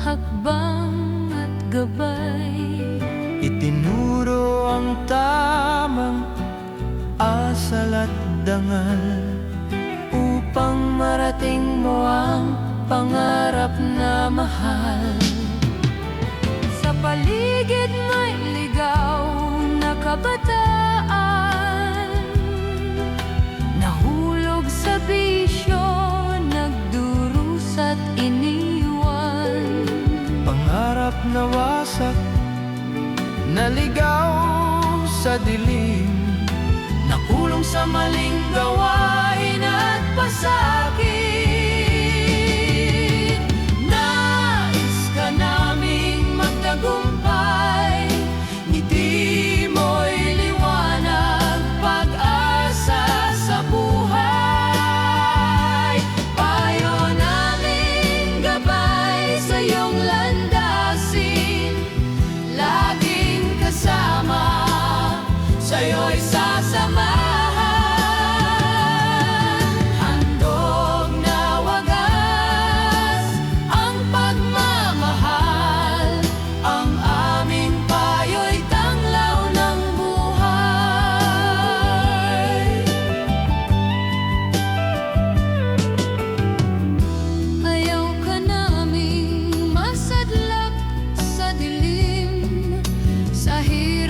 hakbang at gabay. Itinuro ang tamang asal at dangal Upang marating mo ang pangarap na mahal. Sa paligid mo nawasak Naligaw sa dilim. Nakulong sa maling gawain at pasakit.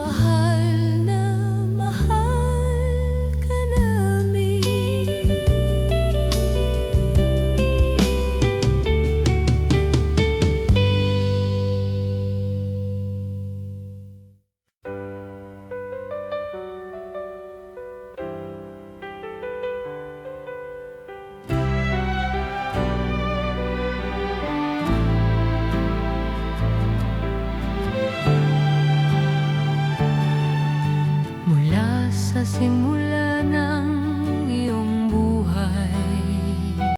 my heart.